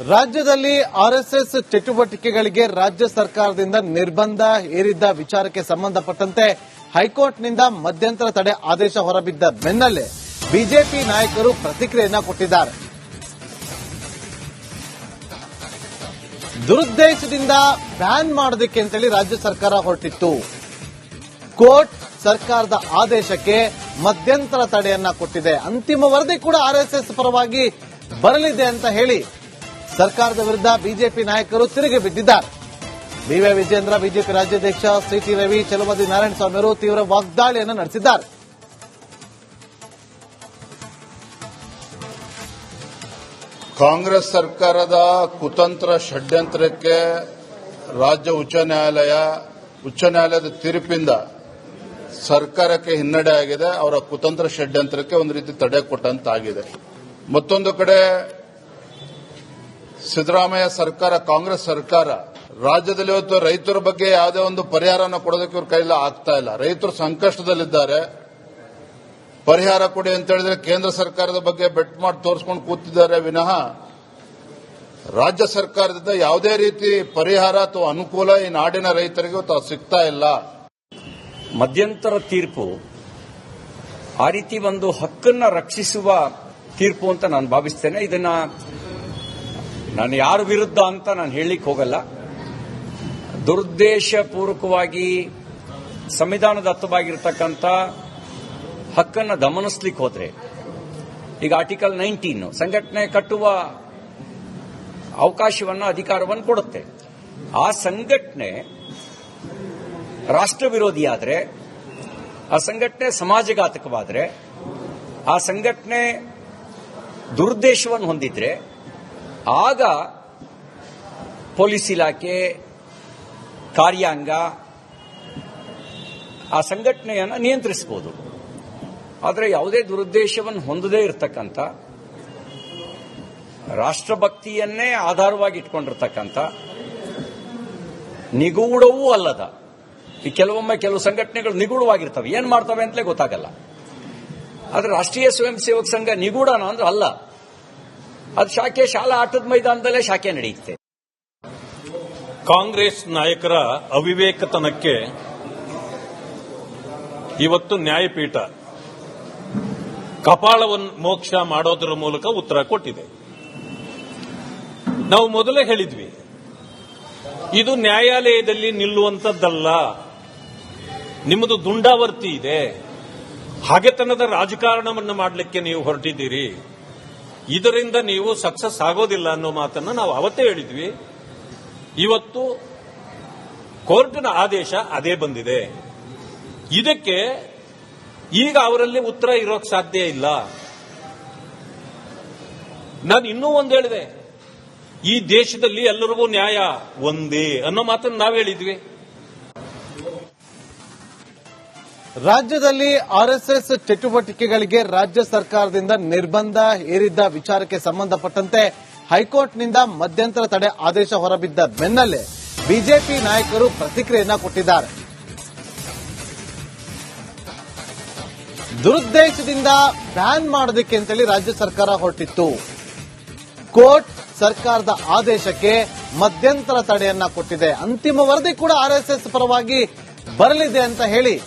ರಾಜ್ಯದಲ್ಲಿ ಆರ್ಎಸ್ಎಸ್ ಚಟುವಟಿಕೆಗಳಿಗೆ ರಾಜ್ಯ ಸರ್ಕಾರದಿಂದ ನಿರ್ಬಂಧ ಹೇರಿದ್ದ ವಿಚಾರಕ್ಕೆ ಸಂಬಂಧಪಟ್ಟಂತೆ ಹೈಕೋರ್ಟ್ನಿಂದ ಮಧ್ಯಂತರ ತಡೆ ಆದೇಶ ಹೊರಬಿದ್ದ ಬೆನ್ನಲ್ಲೇ ಬಿಜೆಪಿ ನಾಯಕರು ಪ್ರತಿಕ್ರಿಯೆಯನ್ನು ಕೊಟ್ಟಿದ್ದಾರೆ. ದುರುದ್ದೇಶದಿಂದ ಬ್ಯಾನ್ ಮಾಡೋದಕ್ಕೆ ಅಂತೇಳಿ ರಾಜ್ಯ ಸರ್ಕಾರ ಹೊರಟಿತ್ತು. ಕೋರ್ಟ್ ಸರ್ಕಾರದ ಆದೇಶಕ್ಕೆ ಮಧ್ಯಂತರ ತಡೆಯನ್ನ ಕೊಟ್ಟಿದೆ. ಅಂತಿಮ ವರದಿ ಕೂಡ ಆರ್ಎಸ್ಎಸ್ ಪರವಾಗಿ ಬರಲಿದೆ ಅಂತ ಹೇಳಿ ಸರ್ಕಾರದ ವಿರುದ್ಧ ಬಿಜೆಪಿ ನಾಯಕರು ತಿರುಗಿ ಬಿದ್ದಿದ್ದಾರೆ. ಬಿವೈ ವಿಜೇಂದ್ರ ಬಿಜೆಪಿ ರಾಜ್ಯಾಧ್ಯಕ್ಷ ಸಿಟಿ ರವಿ ಚಲುಮತಿ ನಾರಾಯಣಸ್ವಾಮಿ ಅವರು ತೀವ್ರ ವಾಗ್ದಾಳಿಯನ್ನು ನಡೆಸಿದ್ದಾರೆ. ಕಾಂಗ್ರೆಸ್ ಸರ್ಕಾರದ ಕುತಂತ್ರ ಷಡ್ಯಂತ್ರಕ್ಕೆ ರಾಜ್ಯ ಉಚ್ಚ ನ್ಯಾಯಾಲಯ, ಉಚ್ಚ ನ್ಯಾಯಾಲಯದ ತೀರ್ಪಿಂದ ಸರ್ಕಾರಕ್ಕೆ ಹಿನ್ನಡೆ ಆಗಿದೆ. ಅವರ ಕುತಂತ್ರ ಷಡ್ಯಂತ್ರಕ್ಕೆ ಒಂದು ರೀತಿ ತಡೆ ಕೊಟ್ಟಂತಾಗಿದೆ. ಮತ್ತೊಂದು ಕಡೆ ಸಿದ್ದರಾಮಯ್ಯ ಸರ್ಕಾರ, ಕಾಂಗ್ರೆಸ್ ಸರ್ಕಾರ, ರಾಜ್ಯದಲ್ಲಿ ಇವತ್ತು ರೈತರ ಬಗ್ಗೆ ಯಾವುದೇ ಒಂದು ಪರಿಹಾರನ ಕೊಡೋದಕ್ಕೆ ಇವ್ರ ಕೈಲಿ ಆಗ್ತಾ ಇಲ್ಲ. ರೈತರು ಸಂಕಷ್ಟದಲ್ಲಿದ್ದಾರೆ. ಪರಿಹಾರ ಕೊಡಿ ಅಂತ ಹೇಳಿದ್ರೆ ಕೇಂದ್ರ ಸರ್ಕಾರದ ಬಗ್ಗೆ ಬೆಟ್ ಮಾಡಿ ತೋರಿಸ್ಕೊಂಡು ಕೂತಿದ್ದಾರೆ ವಿನಃ ರಾಜ್ಯ ಸರ್ಕಾರದಿಂದ ಯಾವುದೇ ರೀತಿ ಪರಿಹಾರ ಅಥವಾ ಅನುಕೂಲ ಈ ನಾಡಿನ ರೈತರಿಗೆ ಸಿಗ್ತಾ ಇಲ್ಲ. ಮಧ್ಯಂತರ ತೀರ್ಪು ಆ ರೀತಿ ಒಂದು ಹಕ್ಕನ್ನ ರಕ್ಷಿಸುವ ತೀರ್ಪು ಅಂತ ನಾನು ಭಾವಿಸ್ತೇನೆ. ಇದನ್ನ ನಾನು ಯಾರ ವಿರುದ್ಧ ಅಂತ ನಾನು ಹೇಳಲಿಕ್ಕೆ ಹೋಗಲ್ಲ. ದುರುದ್ದೇಶಪೂರ್ವಕವಾಗಿ ಸಂವಿಧಾನದತ್ತವಾಗಿರ್ತಕ್ಕಂಥ ಹಕ್ಕನ್ನು ಗಮನಿಸ್ಲಿಕ್ಕೆ ಹೋದ್ರೆ, ಈಗ ಆರ್ಟಿಕಲ್ ನೈನ್ಟೀನ್ ಸಂಘಟನೆ ಕಟ್ಟುವ ಅವಕಾಶವನ್ನು ಅಧಿಕಾರವನ್ನು ಕೊಡುತ್ತೆ. ಆ ಸಂಘಟನೆ ರಾಷ್ಟ್ರ ವಿರೋಧಿಯಾದರೆ ಆ ಸಂಘಟನೆ ಸಮಾಜಘಾತಕವಾದರೆ, ಆ ಸಂಘಟನೆ ದುರುದ್ದೇಶವನ್ನು ಹೊಂದಿದ್ರೆ ಆಗ ಪೊಲೀಸ್ ಇಲಾಖೆ, ಕಾರ್ಯಾಂಗ ಆ ಸಂಘಟನೆಯನ್ನು ನಿಯಂತ್ರಿಸಬಹುದು ಆದರೆ ಯಾವುದೇ ದುರುದ್ದೇಶವನ್ನು ಹೊಂದದೇ ಇರತಕ್ಕಂಥ, ರಾಷ್ಟ್ರಭಕ್ತಿಯನ್ನೇ ಆಧಾರವಾಗಿ ಇಟ್ಕೊಂಡಿರ್ತಕ್ಕಂಥ ನಿಗೂಢವೂ ಅಲ್ಲದ. ಈ ಕೆಲವೊಮ್ಮೆ ಕೆಲವು ಸಂಘಟನೆಗಳು ನಿಗೂಢವಾಗಿರ್ತವೆ. ಏನ್ ಮಾಡ್ತವೆ ಅಂತಲೇ ಗೊತ್ತಾಗಲ್ಲ. ಆದರೆ ರಾಷ್ಟ್ರೀಯ ಸ್ವಯಂ ಸೇವಕ ಸಂಘ ನಿಗೂಢನ ಅಂದ್ರೆ ಅಲ್ಲ. ಅದು ಶಾಖೆ ಶಾಲಾ ಆಟದ ಮೈದಾನದಲ್ಲೇ ಶಾಖೆ ನಡೆಯುತ್ತೆ. ಕಾಂಗ್ರೆಸ್ ನಾಯಕರ ಅವಿವೇಕತನಕ್ಕೆ ಇವತ್ತು ನ್ಯಾಯಪೀಠ ಕಪಾಳವನ್ನು ಮೋಕ್ಷ ಮಾಡೋದರ ಮೂಲಕ ಉತ್ತರ ಕೊಟ್ಟಿದೆ. ನಾವು ಮೊದಲೇ ಹೇಳಿದ್ವಿ, ಇದು ನ್ಯಾಯಾಲಯದಲ್ಲಿ ನಿಲ್ಲುವಂತದ್ದಲ್ಲ ನಿಮ್ಮದು ದುಂಡಾವರ್ತಿ ಇದೆ, ಹಾಗೆತನದ ರಾಜಕಾರಣವನ್ನು ಮಾಡಲಿಕ್ಕೆ ನೀವು ಹೊರಟಿದ್ದೀರಿ. ಇದರಿಂದ ನೀವು ಸಕ್ಸಸ್ ಆಗೋದಿಲ್ಲ ಅನ್ನೋ ಮಾತನ್ನು ನಾವು ಅವತ್ತೇ ಹೇಳಿದ್ವಿ. ಇವತ್ತು ಕೋರ್ಟಿನ ಆದೇಶ ಅದೇ ಬಂದಿದೆ. ಇದಕ್ಕೆ ಈಗ ಅವರಲ್ಲಿ ಉತ್ತರ ಇರೋಕ್ ಸಾಧ್ಯ ಇಲ್ಲ. ನಾನು ಇನ್ನೂ ಒಂದು ಹೇಳಿದೆ. ಈ ದೇಶದಲ್ಲಿ ಎಲ್ಲರಿಗೂ ನ್ಯಾಯ ಒಂದೇ ಅನ್ನೋ ಮಾತನ್ನು ನಾವು ಹೇಳಿದ್ವಿ. ರಾಜ್ಯದಲ್ಲಿ ಆರ್ಎಸ್ಎಸ್ ಚಟುವಟಿಕೆಗಳಿಗೆ ರಾಜ್ಯ ಸರ್ಕಾರದಿಂದ ನಿರ್ಬಂಧ ಹೇರಿದ್ದ ವಿಚಾರಕ್ಕೆ ಸಂಬಂಧಪಟ್ಟಂತೆ ಹೈಕೋರ್ಟ್ನಿಂದ ಮಧ್ಯಂತರ ತಡೆ ಆದೇಶ ಹೊರಬಿದ್ದ ಬೆನ್ನಲ್ಲೇ ಬಿಜೆಪಿ ನಾಯಕರು ಪ್ರತಿಕ್ರಿಯೆಯನ್ನು ಕೊಟ್ಟಿದ್ದಾರೆ. ದುರುದ್ದೇಶದಿಂದ ಬ್ಯಾನ್ ಮಾಡೋದಕ್ಕೆ ಅಂತೇಳಿ ರಾಜ್ಯ ಸರ್ಕಾರ ಹೊರಟಿತ್ತು. ಕೋರ್ಟ್ ಸರ್ಕಾರದ ಆದೇಶಕ್ಕೆ ಮಧ್ಯಂತರ ತಡೆಯನ್ನ ಕೊಟ್ಟಿದೆ. ಅಂತಿಮ ವರದಿ ಕೂಡ ಆರ್ಎಸ್ಎಸ್ ಪರವಾಗಿ ಬರಲಿದೆ ಅಂತ ಹೇಳಿ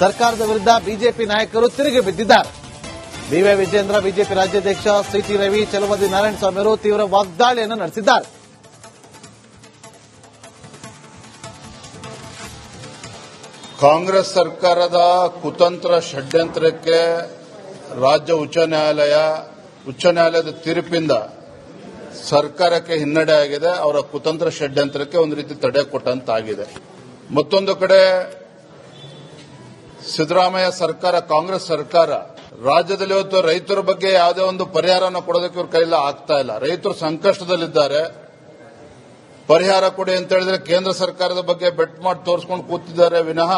ಸರ್ಕಾರದ ವಿರುದ್ಧ ಬಿಜೆಪಿ ನಾಯಕರು ತಿರುಗಿ ಬಿದ್ದಿದ್ದಾರೆ. ಬಿವೈ ವಿಜೇಂದ್ರ ಬಿಜೆಪಿ ರಾಜ್ಯಾಧ್ಯಕ್ಷ ಸಿಟಿ ರವಿ ಚಲುಮತಿ ನಾರಾಯಣಸ್ವಾಮಿ ಅವರು ತೀವ್ರ ವಾಗ್ದಾಳಿಯನ್ನು ನಡೆಸಿದ್ದಾರೆ. ಕಾಂಗ್ರೆಸ್ ಸರ್ಕಾರದ ಕುತಂತ್ರ ಷಡ್ಯಂತ್ರಕ್ಕೆ ರಾಜ್ಯ ಉಚ್ಚ ನ್ಯಾಯಾಲಯ, ಉಚ್ಚ ನ್ಯಾಯಾಲಯದ ತೀರ್ಪಿಂದ ಸರ್ಕಾರಕ್ಕೆ ಹಿನ್ನಡೆ ಆಗಿದೆ. ಅವರ ಕುತಂತ್ರ ಷಡ್ಯಂತ್ರಕ್ಕೆ ಒಂದು ರೀತಿ ತಡೆ ಕೊಟ್ಟಂತಾಗಿದೆ. ಮತ್ತೊಂದು ಕಡೆ ಸಿದ್ದರಾಮಯ್ಯ ಸರ್ಕಾರ, ಕಾಂಗ್ರೆಸ್ ಸರ್ಕಾರ, ರಾಜ್ಯದಲ್ಲಿ ಇವತ್ತು ರೈತರ ಬಗ್ಗೆ ಯಾವುದೇ ಒಂದು ಪರಿಹಾರನ ಕೊಡೋದಕ್ಕೆ ಇವ್ರ ಕೈಲ ಆಗ್ತಾ ಇಲ್ಲ. ರೈತರು ಸಂಕಷ್ಟದಲ್ಲಿದ್ದಾರೆ. ಪರಿಹಾರ ಕೊಡಿ ಅಂತ ಹೇಳಿದ್ರೆ ಕೇಂದ್ರ ಸರ್ಕಾರದ ಬಗ್ಗೆ ಬೆಟ್ ಮಾಡಿ ತೋರಿಸ್ಕೊಂಡು ಕೂತಿದ್ದಾರೆ. ವಿನಃ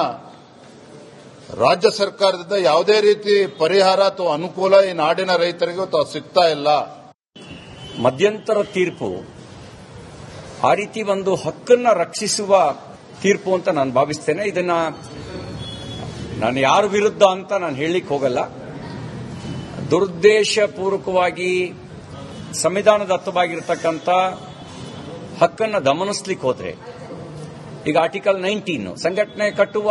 ರಾಜ್ಯ ಸರ್ಕಾರದಿಂದ ಯಾವುದೇ ರೀತಿ ಪರಿಹಾರ ಅಥವಾ ಅನುಕೂಲ ಈ ನಾಡಿನ ರೈತರಿಗೆ ಸಿಗ್ತಾ ಇಲ್ಲ. ಮಧ್ಯಂತರ ತೀರ್ಪು ಆ ರೀತಿ ಒಂದು ಹಕ್ಕನ್ನ ರಕ್ಷಿಸುವ ತೀರ್ಪು ಅಂತ ನಾನು ಭಾವಿಸ್ತೇನೆ. ಇದನ್ನ ನಾನು ಯಾರ ವಿರುದ್ಧ ಅಂತ ನಾನು ಹೇಳಲಿಕ್ಕೆ ಹೋಗಲ್ಲ. ದುರುದ್ದೇಶಪೂರ್ವಕವಾಗಿ ಸಂವಿಧಾನದತ್ತವಾಗಿರ್ತಕ್ಕಂಥ ಹಕ್ಕನ್ನು ದಮನಿಸ್ಲಿಕ್ಕೆ ಹೋದರೆ, ಈಗ ಆರ್ಟಿಕಲ್ ನೈನ್ಟೀನ್ ಸಂಘಟನೆ ಕಟ್ಟುವ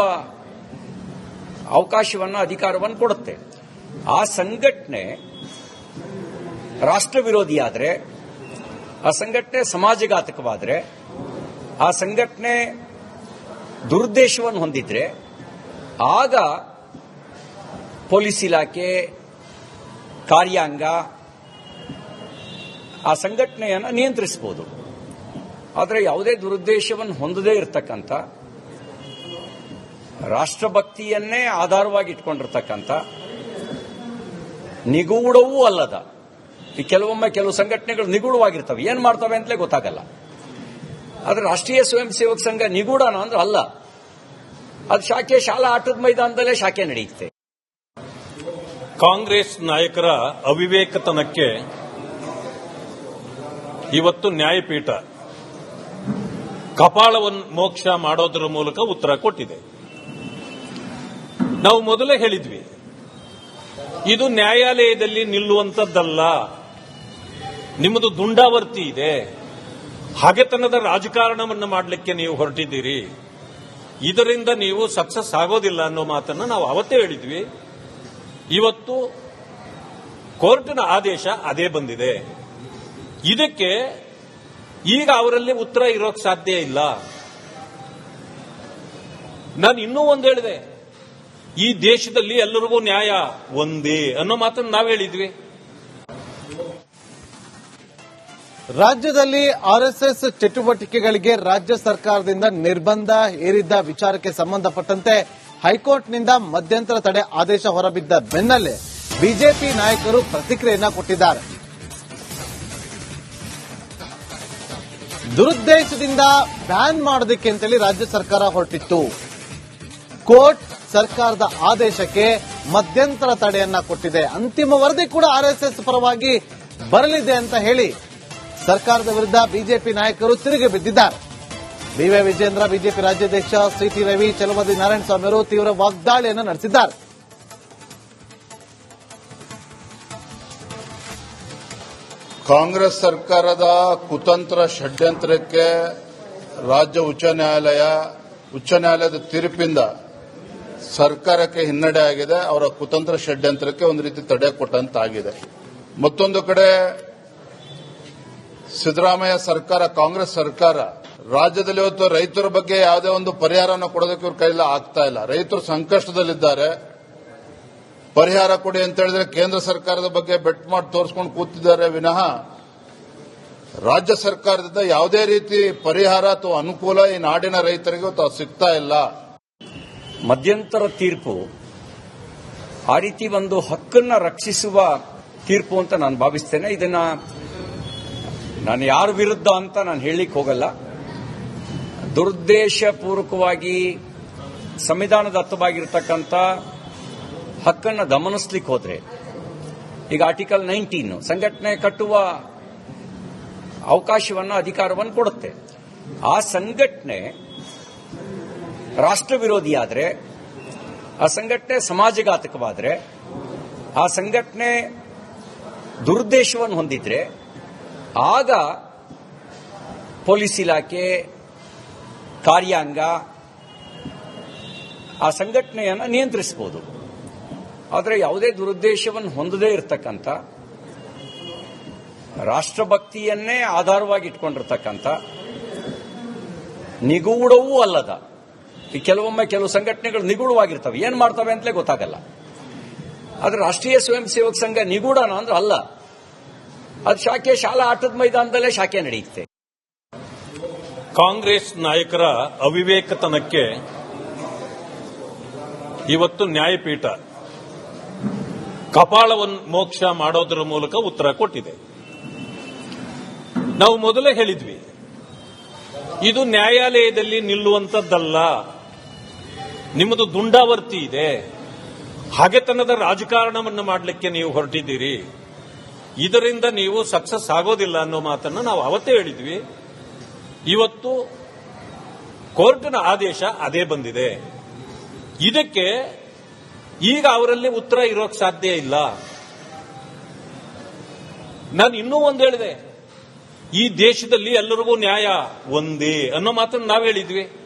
ಅವಕಾಶವನ್ನು, ಅಧಿಕಾರವನ್ನು ಕೊಡುತ್ತೆ. ಆ ಸಂಘಟನೆ ರಾಷ್ಟ್ರ ವಿರೋಧಿಯಾದರೆ ಆ ಸಂಘಟನೆ ಸಮಾಜಘಾತಕವಾದರೆ, ಆ ಸಂಘಟನೆ ದುರುದ್ದೇಶವನ್ನು ಹೊಂದಿದ್ರೆ ಆಗ ಪೊಲೀಸ್ ಇಲಾಖೆ, ಕಾರ್ಯಾಂಗ ಆ ಸಂಘಟನೆಯನ್ನು ನಿಯಂತ್ರಿಸಬಹುದು ಆದರೆ ಯಾವುದೇ ದುರುದ್ದೇಶವನ್ನು ಹೊಂದದೇ ಇರತಕ್ಕಂಥ, ರಾಷ್ಟ್ರಭಕ್ತಿಯನ್ನೇ ಆಧಾರವಾಗಿ ಇಟ್ಕೊಂಡಿರ್ತಕ್ಕಂಥ ನಿಗೂಢವೂ ಅಲ್ಲದ. ಈ ಕೆಲವೊಮ್ಮೆ ಕೆಲವು ಸಂಘಟನೆಗಳು ನಿಗೂಢವಾಗಿರ್ತವೆ. ಏನ್ ಮಾಡ್ತವೆ ಅಂತಲೇ ಗೊತ್ತಾಗಲ್ಲ. ಆದ್ರೆ ರಾಷ್ಟ್ರೀಯ ಸ್ವಯಂ ಸೇವಕ ಸಂಘ ನಿಗೂಢನ ಅಂದ್ರೆ ಅಲ್ಲ. ಅದು ಶಾಖೆ ಶಾಲಾ ಆಟದ ಮೈದಾನದಲ್ಲೇ ಶಾಖೆ ನಡೆಯುತ್ತೆ. ಕಾಂಗ್ರೆಸ್ ನಾಯಕರ ಅವಿವೇಕತನಕ್ಕೆ ಇವತ್ತು ನ್ಯಾಯಪೀಠ ಕಪಾಳವನ್ನು ಮೋಕ್ಷ ಮಾಡೋದರ ಮೂಲಕ ಉತ್ತರ ಕೊಟ್ಟಿದೆ. ನಾವು ಮೊದಲೇ ಹೇಳಿದ್ವಿ, ಇದು ನ್ಯಾಯಾಲಯದಲ್ಲಿ ನಿಲ್ಲುವಂತದ್ದಲ್ಲ ನಿಮ್ಮದು ದುಂಡಾವರ್ತಿ ಇದೆ, ಹಗೆತನದ ರಾಜಕಾರಣವನ್ನು ಮಾಡಲಿಕ್ಕೆ ನೀವು ಹೊರಟಿದ್ದೀರಿ. ಇದರಿಂದ ನೀವು ಸಕ್ಸಸ್ ಆಗೋದಿಲ್ಲ ಅನ್ನೋ ಮಾತನ್ನು ನಾವು ಅವತ್ತೇ ಹೇಳಿದ್ವಿ. ಇವತ್ತು ಕೋರ್ಟಿನ ಆದೇಶ ಅದೇ ಬಂದಿದೆ. ಇದಕ್ಕೆ ಈಗ ಅವರಲ್ಲಿ ಉತ್ತರ ಇರೋಕ್ ಸಾಧ್ಯ ಇಲ್ಲ. ನಾನು ಇನ್ನೂ ಒಂದು ಹೇಳಿದೆ. ಈ ದೇಶದಲ್ಲಿ ಎಲ್ಲರಿಗೂ ನ್ಯಾಯ ಒಂದೇ ಅನ್ನೋ ಮಾತನ್ನು ನಾವು ಹೇಳಿದ್ವಿ. ರಾಜ್ಯದಲ್ಲಿ ಆರ್ಎಸ್ಎಸ್ ಚಟುವಟಿಕೆಗಳಿಗೆ ರಾಜ್ಯ ಸರ್ಕಾರದಿಂದ ನಿರ್ಬಂಧ ಹೇರಿದ್ದ ವಿಚಾರಕ್ಕೆ ಸಂಬಂಧಪಟ್ಟಂತೆ ಹೈಕೋರ್ಟ್ನಿಂದ ಮಧ್ಯಂತರ ತಡೆ ಆದೇಶ ಹೊರಬಿದ್ದ ಬೆನ್ನಲ್ಲೇ ಬಿಜೆಪಿ ನಾಯಕರು ಪ್ರತಿಕ್ರಿಯೆಯನ್ನು ಕೊಟ್ಟಿದ್ದಾರೆ. ದುರುದ್ದೇಶದಿಂದ ಬ್ಯಾನ್ ಮಾಡೋದಕ್ಕೆ ಅಂತೇಳಿ ರಾಜ್ಯ ಸರ್ಕಾರ ಹೊರಟಿತ್ತು. ಕೋರ್ಟ್ ಸರ್ಕಾರದ ಆದೇಶಕ್ಕೆ ಮಧ್ಯಂತರ ತಡೆಯನ್ನ ಕೊಟ್ಟಿದೆ. ಅಂತಿಮ ವರದಿ ಕೂಡ ಆರ್ಎಸ್ಎಸ್ ಪರವಾಗಿ ಬರಲಿದೆ ಅಂತ ಹೇಳಿ ಸರ್ಕಾರದ ವಿರುದ್ಧ ಬಿಜೆಪಿ ನಾಯಕರು ತಿರುಗಿ ಬಿದ್ದಿದ್ದಾರೆ. ಬಿವೈ ವಿಜೇಂದ್ರ ಬಿಜೆಪಿ ರಾಜ್ಯಾಧ್ಯಕ್ಷ ಸಿಟಿ ರವಿ ಚಲಮದಿ ನಾರಾಯಣಸ್ವಾಮಿ ಅವರು ತೀವ್ರ ವಾಗ್ದಾಳಿಯನ್ನು ನಡೆಸಿದ್ದಾರೆ. ಕಾಂಗ್ರೆಸ್ ಸರ್ಕಾರದ ಕುತಂತ್ರ ಷಡ್ಯಂತ್ರಕ್ಕೆ ರಾಜ್ಯ ಉಚ್ಚ ನ್ಯಾಯಾಲಯ, ಉಚ್ಚ ನ್ಯಾಯಾಲಯದ ತೀರ್ಪಿಂದ ಸರ್ಕಾರಕ್ಕೆ ಹಿನ್ನಡೆ ಆಗಿದೆ. ಅವರ ಕುತಂತ್ರ ಷಡ್ಯಂತ್ರಕ್ಕೆ ಒಂದು ರೀತಿ ತಡೆ ಕೊಟ್ಟಂತಾಗಿದೆ. ಮತ್ತೊಂದು ಕಡೆ ಸಿದ್ದರಾಮಯ್ಯ ಸರ್ಕಾರ, ಕಾಂಗ್ರೆಸ್ ಸರ್ಕಾರ, ರಾಜ್ಯದಲ್ಲಿ ಇವತ್ತು ರೈತರ ಬಗ್ಗೆ ಯಾವುದೇ ಒಂದು ಪರಿಹಾರವನ್ನು ಕೊಡೋದಕ್ಕೆ ಇವ್ರ ಕೈಲ ಆಗ್ತಾ ಇಲ್ಲ. ರೈತರು ಸಂಕಷ್ಟದಲ್ಲಿದ್ದಾರೆ. ಪರಿಹಾರ ಕೊಡಿ ಅಂತ ಹೇಳಿದ್ರೆ ಕೇಂದ್ರ ಸರ್ಕಾರದ ಬಗ್ಗೆ ಬೆಟ್ ಮಾಡಿ ತೋರಿಸ್ಕೊಂಡು ಕೂತಿದ್ದಾರೆ ವಿನಃ ರಾಜ್ಯ ಸರ್ಕಾರದಿಂದ ಯಾವುದೇ ರೀತಿ ಪರಿಹಾರ ಅಥವಾ ಅನುಕೂಲ ಈ ನಾಡಿನ ರೈತರಿಗೆ ಸಿಗ್ತಾ ಇಲ್ಲ. ಮಧ್ಯಂತರ ತೀರ್ಪು ಆ ರೀತಿ ಒಂದು ಹಕ್ಕನ್ನ ರಕ್ಷಿಸುವ ತೀರ್ಪು ಅಂತ ನಾನು ಭಾವಿಸ್ತೇನೆ. ಇದನ್ನ ನಾನು ಯಾರ ವಿರುದ್ಧ ಅಂತ ನಾನು ಹೇಳಲಿಕ್ಕೆ ಹೋಗಲ್ಲ. ದುರುದ್ದೇಶಪೂರ್ವಕವಾಗಿ ಸಂವಿಧಾನದತ್ತವಾಗಿರ್ತಕ್ಕಂಥ ಹಕ್ಕನ್ನು ಗಮನಿಸ್ಲಿಕ್ಕೆ ಹೋದ್ರೆ, ಈಗ ಆರ್ಟಿಕಲ್ ನೈನ್ಟೀನ್ ಸಂಘಟನೆ ಕಟ್ಟುವ ಅವಕಾಶವನ್ನು ಅಧಿಕಾರವನ್ನು ಕೊಡುತ್ತೆ. ಆ ಸಂಘಟನೆ ರಾಷ್ಟ್ರ ವಿರೋಧಿಯಾದರೆ ಆ ಸಂಘಟನೆ ಸಮಾಜಘಾತಕವಾದರೆ, ಆ ಸಂಘಟನೆ ದುರುದ್ದೇಶವನ್ನು ಹೊಂದಿದ್ರೆ ಆಗ ಪೊಲೀಸ್ ಇಲಾಖೆ, ಕಾರ್ಯಾಂಗ ಆ ಸಂಘಟನೆಯನ್ನು ನಿಯಂತ್ರಿಸಬಹುದು ಆದರೆ ಯಾವುದೇ ದುರುದ್ದೇಶವನ್ನು ಹೊಂದದೇ ಇರತಕ್ಕಂಥ, ರಾಷ್ಟ್ರಭಕ್ತಿಯನ್ನೇ ಆಧಾರವಾಗಿ ಇಟ್ಕೊಂಡಿರ್ತಕ್ಕಂಥ ನಿಗೂಢವೂ ಅಲ್ಲದ. ಈ ಕೆಲವೊಮ್ಮೆ ಕೆಲವು ಸಂಘಟನೆಗಳು ನಿಗೂಢವಾಗಿರ್ತವೆ. ಏನ್ ಮಾಡ್ತವೆ ಅಂತಲೇ ಗೊತ್ತಾಗಲ್ಲ. ಆದ್ರೆ ರಾಷ್ಟ್ರೀಯ ಸ್ವಯಂ ಸೇವಕ ಸಂಘ ನಿಗೂಢನ ಅಂದ್ರೆ ಅಲ್ಲ. ಅದು ಶಾಖೆ, ಶಾಲಾ ಆಟದ ಮೈದಾನದಲ್ಲೇ ಶಾಖೆ ನಡೆಯುತ್ತೆ. ಕಾಂಗ್ರೆಸ್ ನಾಯಕರ ಅವಿವೇಕತನಕ್ಕೆ ಇವತ್ತು ನ್ಯಾಯಪೀಠ ಕಪಾಳವನ್ನು ಮೋಕ್ಷ ಮಾಡೋದ್ರ ಮೂಲಕ ಉತ್ತರ ಕೊಟ್ಟಿದೆ. ನಾವು ಮೊದಲೇ ಹೇಳಿದ್ವಿ, ಇದು ನ್ಯಾಯಾಲಯದಲ್ಲಿ ನಿಲ್ಲುವಂತದ್ದಲ್ಲ ನಿಮ್ಮದು ದುಂಡಾವರ್ತಿ ಇದೆ. ಹಗೆತನದ ರಾಜಕಾರಣವನ್ನು ಮಾಡಲಿಕ್ಕೆ ನೀವು ಹೊರಟಿದ್ದೀರಿ. ಇದರಿಂದ ನೀವು ಸಕ್ಸಸ್ ಆಗೋದಿಲ್ಲ ಅನ್ನೋ ಮಾತನ್ನು ನಾವು ಅವತ್ತೇ ಹೇಳಿದ್ವಿ. ಇವತ್ತು ಕೋರ್ಟ್ನ ಆದೇಶ ಅದೇ ಬಂದಿದೆ. ಇದಕ್ಕೆ ಈಗ ಅವರಲ್ಲಿ ಉತ್ತರ ಇರೋಕ್ ಸಾಧ್ಯ ಇಲ್ಲ. ನಾನು ಇನ್ನೂ ಒಂದು ಹೇಳಿದೆ. ಈ ದೇಶದಲ್ಲಿ ಎಲ್ಲರಿಗೂ ನ್ಯಾಯ ಒಂದೇ ಅನ್ನೋ ಮಾತನ್ನು ನಾವು ಹೇಳಿದ್ವಿ.